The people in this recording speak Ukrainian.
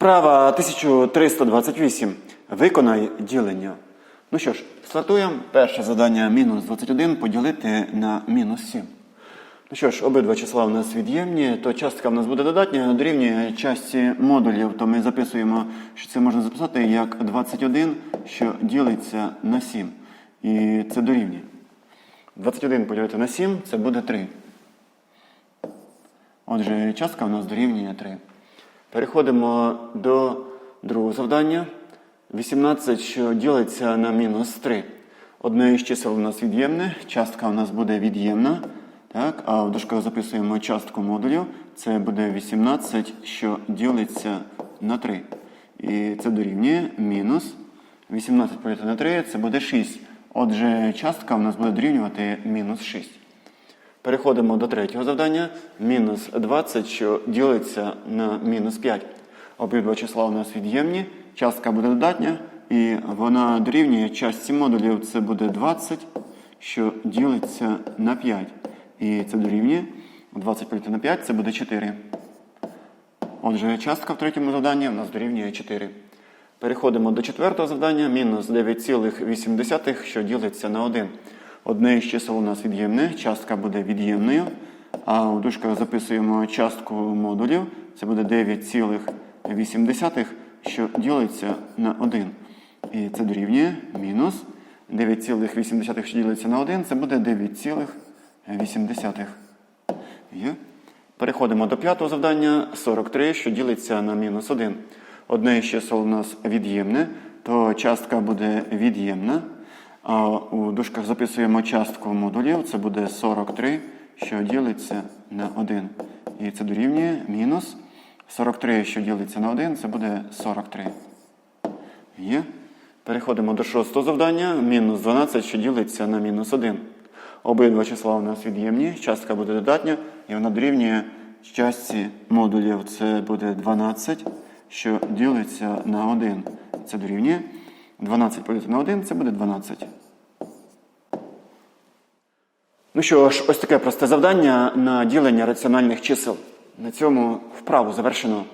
Вправа 1328. Виконай ділення. Ну що ж, стартуємо. Перше завдання мінус 21 поділити на мінус 7. Ну що ж, обидва числа у нас від'ємні, то частка в нас буде додатня, дорівнює часті модулів, то ми записуємо, що це можна записати як 21, що ділиться на 7. І це дорівнює. 21 поділити на 7 це буде 3. Отже, частка у нас дорівнює 3. Переходимо до другого завдання. 18, що ділиться на мінус 3. Одне із чисел у нас від'ємне, частка у нас буде від'ємна. Так? А в дужках записуємо частку модулів. Це буде 18, що ділиться на 3. І це дорівнює мінус 18 поділити на 3, це буде 6. Отже, частка у нас буде дорівнювати мінус 6. Переходимо до третього завдання. Мінус 20, що ділиться на мінус 5. Обидва числа у нас від'ємні, частка буде додатня, і вона дорівнює частці модулів. Це буде 20, що ділиться на 5. І це дорівнює 20 поділити на 5, це буде 4. Отже, частка в третьому завданні у нас дорівнює 4. Переходимо до четвертого завдання. Мінус 9,8, що ділиться на 1. Одне із чисел у нас від'ємне, частка буде від'ємною. А у дужках записуємо частку модулів. Це буде 9,8, що ділиться на 1. І це дорівнює мінус 9,8, що ділиться на 1, це буде 9,8. Переходимо до п'ятого завдання. 43, що ділиться на мінус 1. Одне із чисел у нас від'ємне, то частка буде від'ємна. У дужках записуємо частку модулів. Це буде 43, що ділиться на 1. І це дорівнює мінус 43, що ділиться на 1, це буде 43. Є. Переходимо до шостого завдання. Мінус 12, що ділиться на мінус 1. Обидва числа у нас від'ємні, частка буде додатня, і вона дорівнює частці модулів. Це буде 12, що ділиться на 1. Це дорівнює 12 поділити на 1, це буде 12. Ну що ж, ось таке просте завдання на ділення раціональних чисел. На цьому вправу завершено.